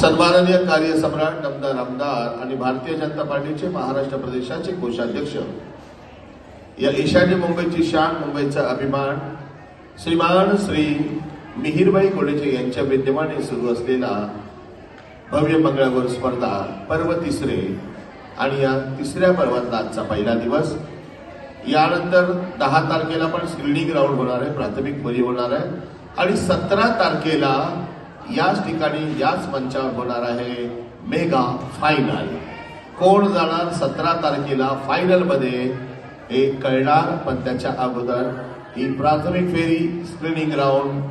सन्माननीय कार्यसम्राट दमदार आमदार आणि भारतीय जनता पार्टीचे महाराष्ट्र प्रदेशाचे कोषाध्यक्ष. या ईशान्य मुंबईची शान मुंबईचा अभिमान श्रीमान श्री मिहिरबाई कोडेचे यांच्या विद्यमाने सुरू असलेला भव्य मंगळागौर स्पर्धा पर्व तिसरे आणि या तिसऱ्या पर्वातला आजचा पहिला दिवस. यानंतर दहा तारखेला पण स्क्रीनिंग राऊंड होणार आहे प्राथमिक फेरी होणार आहे आणि सतरा तारखेला याच ठिकाणी याच मंचावर होणार आहे मेगा फायनल कोण जाणार सतरा तारखेला फायनलमध्ये हे कळणार पण त्याच्या अगोदर ही प्राथमिक फेरी स्क्रीनिंग राऊंड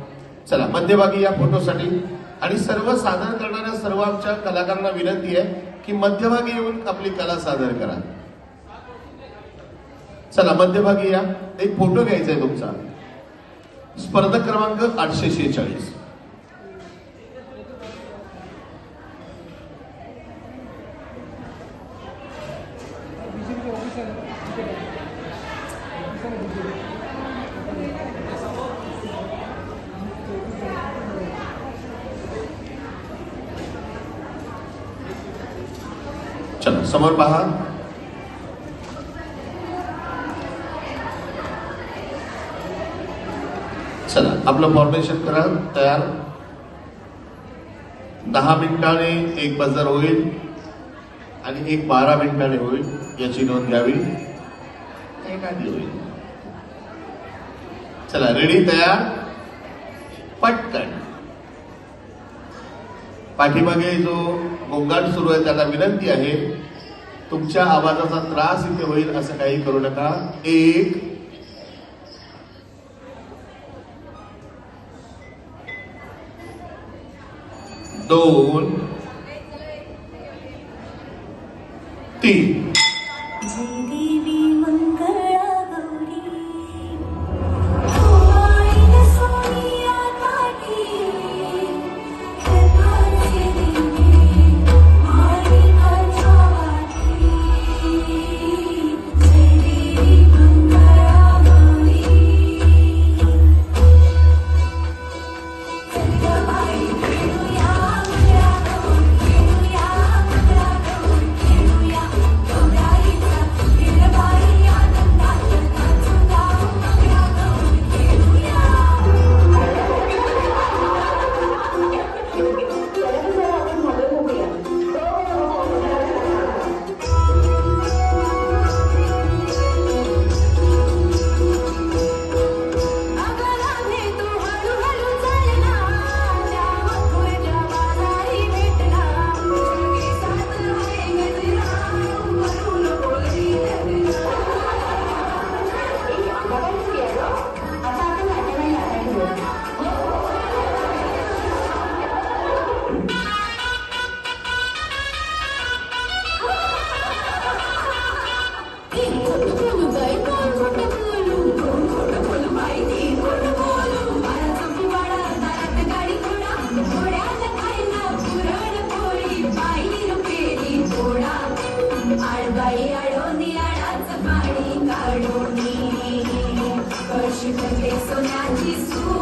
चला मध्यभागी या फोटोसाठी. आणि सर्व सादर करणाऱ्या सर्व आमच्या कलाकारांना विनंती आहे की मध्यभागी येऊन आपली कला सादर करा. चला मध्यभागी या. एक फोटो घ्यायचा आहे तुमचा. स्पर्धक क्रमांक आठशे शेहेचाळीस चला समोर पहा. चला आपलं फॉर्मेशन करा तयार. दहा मिनिटाने एक बजर होईल आणि एक बारा मिनिटाने होईल याची नोंद घ्यावी. एक आधी. होईल चला रेडी तयार? पटकन. पाठीमागे जो गोंगाट सुरू आहे त्याला विनंती आहे तुमच्या आवाजाचा त्रास इथे होईल असं काही करू नका. एक. दोन. तीन. hoje vai ter sonhar disso.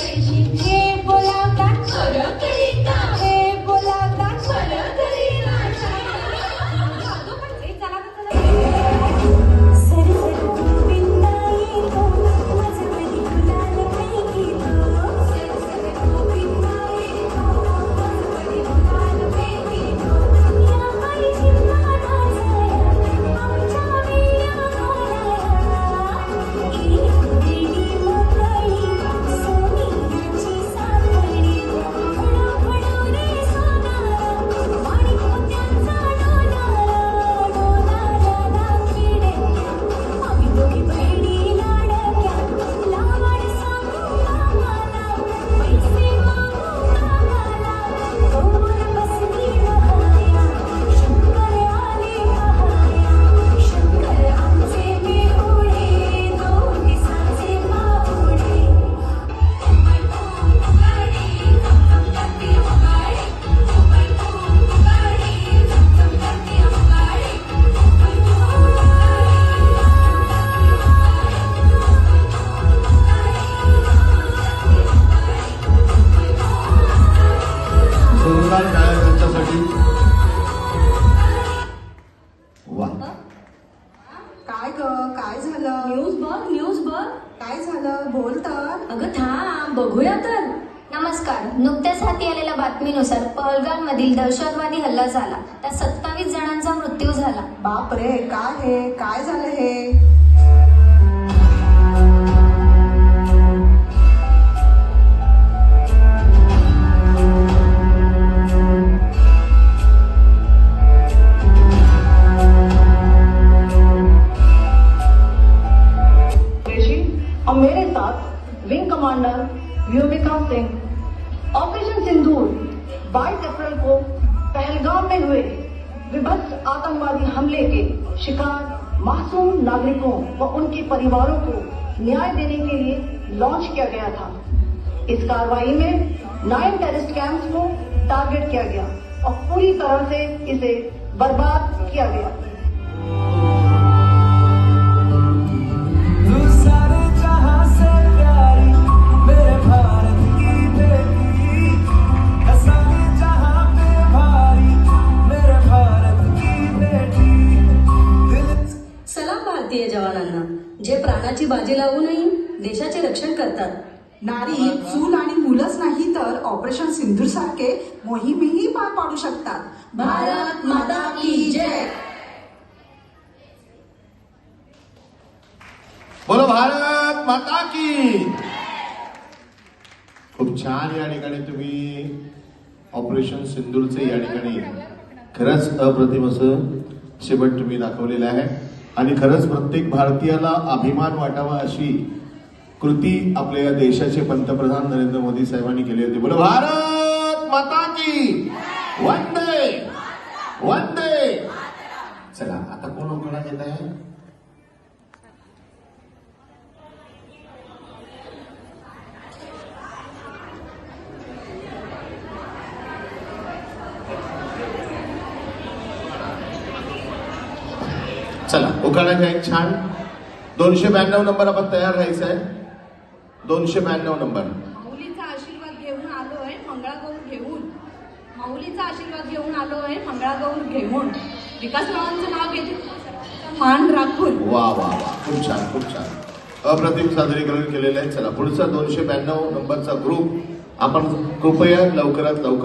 Thank you. बघूया तर. नमस्कार. नुकत्याच हाती आलेल्या बातमीनुसार पहलगाममधील दहशतवादी हल्ला झाला. त्यात सत्तावीस जणांचा मृत्यू झाला. बाप रे काय हे? काय झालं हे? हमले के शिकार, मासूम नागरिकों व उनके परिवारों को न्याय देने के लिए लॉन्च किया गया था। इस कार्रवाई में नाइन टेरिस्ट कैंप्स को टारगेट किया गया और पूरी तरह से इसे बर्बाद किया गया। जे प्राणाची बाजी लावूनही देशाचे रक्षण करतात. नारी चूल आणि मुलंच नाही तर ऑपरेशन सिंधूर सारखे मोहीमही पार पाडू शकतात. भारत माता की जय! बोलो भारत माता की! खूप छान या ठिकाणी तुम्ही ऑपरेशन सिंदूरचे या ठिकाणी खरंच अप्रतिम असं शेवट तुम्ही दाखवलेलं आहे. आणि खरंच प्रत्येक भारतीयाला अभिमान वाटावा अशी कृती आपल्या या देशाचे पंतप्रधान नरेंद्र मोदी साहेबांनी केली होती. बोलो भारत माता की! वंदे! वंदे चला आता कोण उकडा घेत आहे चला उखाण्याचा एक छान. दोनशे ब्याण्णव नंबर आपण तयार राहायचं आहे. दोनशे ब्याण्णव नंबर. माऊलीचा आशीर्वाद घेऊन आलोय मंगळागौर घेऊन. माऊलीचा आशीर्वाद घेऊन आलोय मंगळागौर घेऊन. विकासरावांचं नाव घेते. मान राखून. वा वा वा. खूप छान खूप छान. अप्रतिम सादरीकरण केलेलं आहे. चला पुढचा दोनशे ब्याण्णव नंबरचा ग्रुप आपण कृपया लवकरात लवकर